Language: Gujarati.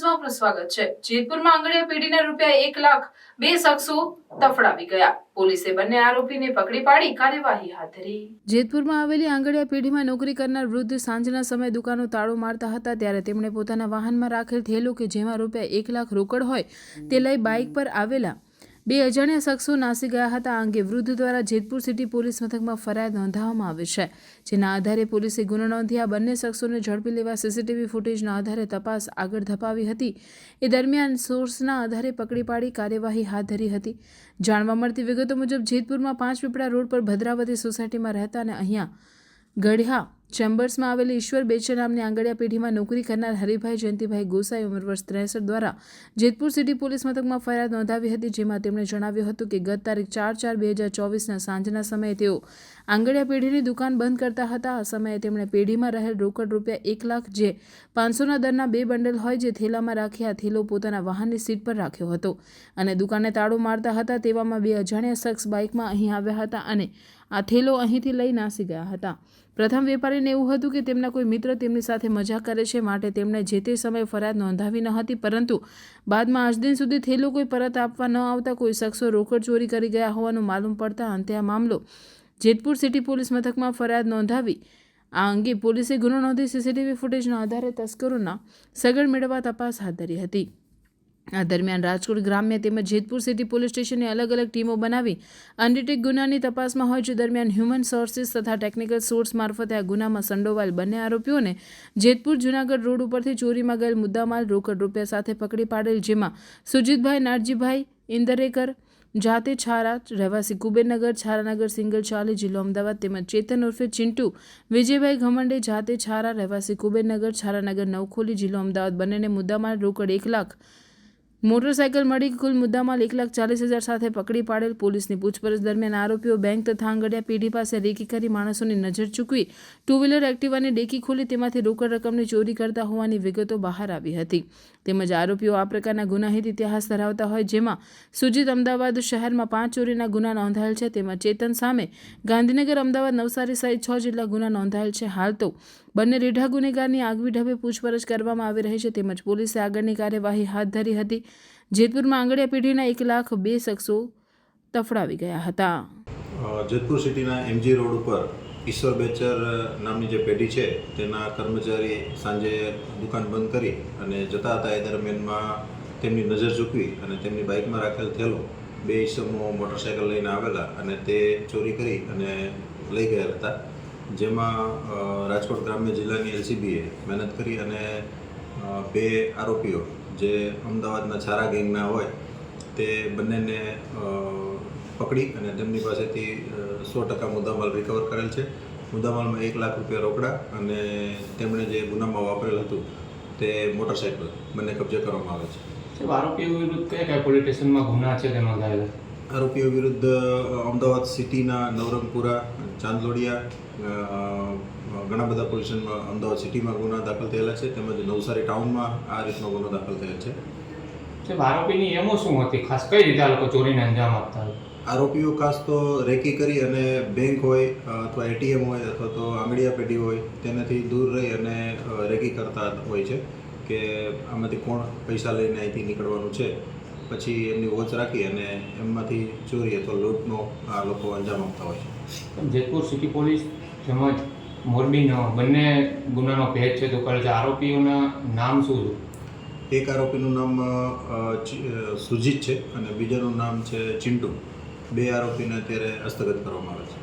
ન્યૂઝમાં આપનું સ્વાગત છે. જેતપુરમાં આંગળીયા પેઢીના રૂપિયા એક લાખ બે શખ્સો તફડાવી ગયા. પોલીસે બંને આરોપીને પકડી પાડી કાર્યવાહી હાથ ધરી. જેતપુરમાં આવેલી આંગળીયા પેઢીમાં નોકરી કરનાર વૃદ્ધ સાંજના સમયે દુકાનો તાળો મારતા હતા, ત્યારે તેમણે પોતાના વાહનમાં રાખેલ થેલો કે જેમાં રૂપિયા એક લાખ રોકડ હોય તે લઈ બાઇક પર આવેલા બે અજાણ્યા શખ્સો નાસી ગયા હતા આ અંગે વૃદ્ધ દ્વારા જેતપુર સિટી પોલીસ મથકમાં ફરિયાદ નોંધાવવામાં આવી છે. જેના આધારે પોલીસે ગુનો નોંધી આ બંને શખ્સોને ઝડપી લેવા સીસીટીવી ફૂટેજના આધારે તપાસ આગળ ધપાવી હતી. એ દરમિયાન સોર્સના આધારે પકડી પાડી કાર્યવાહી હાથ ધરી હતી. જાણવા મળતી વિગતો મુજબ જેતપુરમાં પાંચ પીપળા રોડ પર ભદ્રાવતી સોસાયટીમાં રહેતા અને અહીંયા ગઢિયા ચેમ્બર્સમાં આવેલી ઈશ્વર બેચર નામની આંગળીયા પેઢીમાં નોકરી કરનાર હરિભાઈ જયંતિભાઈ ગોસાઈ ઉંમર વર્ષ ત્રેસઠ દ્વારા જેતપુર સિટી પોલીસ મથકમાં ફરિયાદ નોંધાવી હતી, જેમાં તેમણે જણાવ્યું હતું કે ગત તારીખ ચાર ચાર બે હજાર ચોવીસના સાંજના સમયે તેઓ આંગળીયા પેઢીની દુકાન બંધ કરતા હતા. આ સમયે તેમણે પેઢીમાં રહેલ રોકડ રૂપિયા એક લાખ જે પાંચસોના દરના બે બંડલ હોય જે થેલામાં રાખી આ થેલો પોતાના વાહનની સીટ પર રાખ્યો હતો. અને દુકાને તાળો મારતા હતા તેવામાં બે અજાણ્યા શખ્સ બાઇકમાં અહીં આવ્યા હતા અને આ થેલો અહીંથી લઈ નાસી ગયા હતા. પ્રથમ વેપારીને એવું હતું કે તેમના કોઈ મિત્ર તેમની સાથે મજા કરે છે માટે તેમણે જે તે સમયે ફરિયાદ નોંધાવી ન હતી, પરંતુ બાદમાં આજ દિન સુધી થેલો કોઈ પરત આપવા ન આવતા કોઈ શખ્સો રોકડ ચોરી કરી ગયા હોવાનું માલુમ પડતા અંતે આ મામલો જેતપુર સિટી પોલીસ મથકમાં ફરિયાદ નોંધાવી. આ અંગે પોલીસે ગુનો નોંધી સીસીટીવી ફૂટેજના આધારે તસ્કરોના સગડ મેળવવા તપાસ હાથ ધરી હતી. આ દરમિયાન રાજકોટ ગ્રામ્ય તેમજ જેતપુર સિટી પોલીસ સ્ટેશને અલગ અલગ ટીમો બનાવી અનડિટેક ગુનાની તપાસમાં હોય છે. દરમિયાન હ્યુમન સોર્સિસ તથા ટેકનિકલ સોર્સ મારફતે આ ગુનામાં સંડોવાયેલ બંને આરોપીઓને જેતપુર જુનાગઢ રોડ ઉપરથી ચોરીમાં ગયેલ મુદ્દામાલ રોકડ રૂપિયા સાથે પકડી પાડેલ, જેમાં સુજીતભાઈ, નારજીભાઈ, ઇન્દરેકર જાતે છારા રહેવાસી કુબેરનગર, છારાનગર, સિંગલ ચાલી જિલ્લો અમદાવાદ તેમજ ચેતન ઉર્ફે ચિંટુ, વિજયભાઈ ઘમંડે જાતે છારા રહેવાસી કુબેરનગર, છારાનગર નવખોલી જિલ્લો અમદાવાદ બંનેને મુદ્દામાલ રોકડ એક લાખ, મોટરસાયકલ મળી કુલ મુદ્દામાલ એક લાખ ચાલીસ હજાર સાથે પકડી પાડેલ પોલીસની પૂછપરછ દરમિયાન આરોપીઓ બેંક તથા આંગડિયા પેઢી પાસે રેકી કરી માણસોની નજર ચૂકવી ટુ વ્હીલર એક્ટિવાની ડેકી ખોલી તેમાંથી રોકડ રકમની ચોરી કરતા હોવાની વિગતો બહાર આવી હતી. તેમજ આરોપીઓ આ પ્રકારના ગુનાહિત ઇતિહાસ ધરાવતા હોય જેમાં સુજીત અમદાવાદ શહેરમાં પાંચ ચોરીના ગુના નોંધાયેલ છે તેમાં ચેતન સામે ગાંધીનગર, અમદાવાદ, નવસારી સહિત છ જેટલા ગુના નોંધાયેલ છે. હાલ તો બંને રીઢા ગુનેગારની આગવી ઢબે પૂછપરછ કરવામાં આવી રહી છે. તેમજ પોલીસે આગળની કાર્યવાહી હાથ ધરી હતી. જેતપુરમાં આંગળીયા પેઢીના એક લાખ બે શખ્સો તફડાવી ગયા હતા. જેતપુર સિટીના એમજી રોડ ઉપર ઈશ્વર બેચર નામની જે પેઢી છે, તેના કર્મચારી સાંજે દુકાન બંધ કરી અને જતા હતા એ દરમિયાનમાં તેમની નજર ચૂકવી અને તેમની બાઇકમાં રાખેલ થેલો બે ઈસમો મોટરસાયકલ લઈને આવેલા અને તે ચોરી કરી અને લઈ ગયા હતા. જેમાં રાજકોટ ગ્રામ્ય જિલ્લાની એલસીબીએ મહેનત કરી અને બે આરોપીઓ જે અમદાવાદના છારા ગેંગના હોય, તે બંનેને પકડી અને તેમની પાસેથી સો ટકા મુદ્દામાલ રિકવર કરેલ છે. મુદ્દામાલમાં એક લાખ રૂપિયા રોકડા અને તેમણે જે ગુનામાં વાપરેલ હતું તે મોટરસાઇકલ બંને કબજે કરવામાં આવે છે. આરોપીઓ વિરુદ્ધ કયા કયા પોલીસ સ્ટેશનમાં ગુના છે તે નોંધાયેલા? આરોપીઓ વિરુદ્ધ અમદાવાદ સિટીના નવરંગપુરા ચાંદલોડિયા ઘણા બધા પોલીસ અમદાવાદ સિટીમાં ગુના દાખલ થયેલા છે. તેમજ નવસારી ટાઉનમાં આ રીતનો ગુનો દાખલ થયેલ છે. આરોપીની એમો શું હતી? ખાસ કઈ રીતે આ લોકો ચોરીને અંજામ આપતા હતા? આરોપીઓ ખાસ તો રેકી કરી અને બેંક હોય અથવા એટીએમ હોય અથવા તો આંગળીયા પેઢી હોય તેનાથી દૂર રહી અને રેકી કરતા હોય છે કે આમાંથી કોણ પૈસા લઈને અહીંથી નીકળવાનું છે. પછી એમની વોચ રાખી અને એમમાંથી ચોરી અથવા લૂંટનો આ લોકો અંજામ આપતા હોય છે. જેતપુર સિટી પોલીસ તેમજ મોરબીનો બંને ગુનાનો ભેદ છે તો કરે છે આરોપીઓના નામ શું છે? એક આરોપીનું નામ સુજીત છે અને બીજાનું નામ છે ચિંટુ. બે આરોપીને અત્યારે હસ્તગત કરવામાં આવે છે.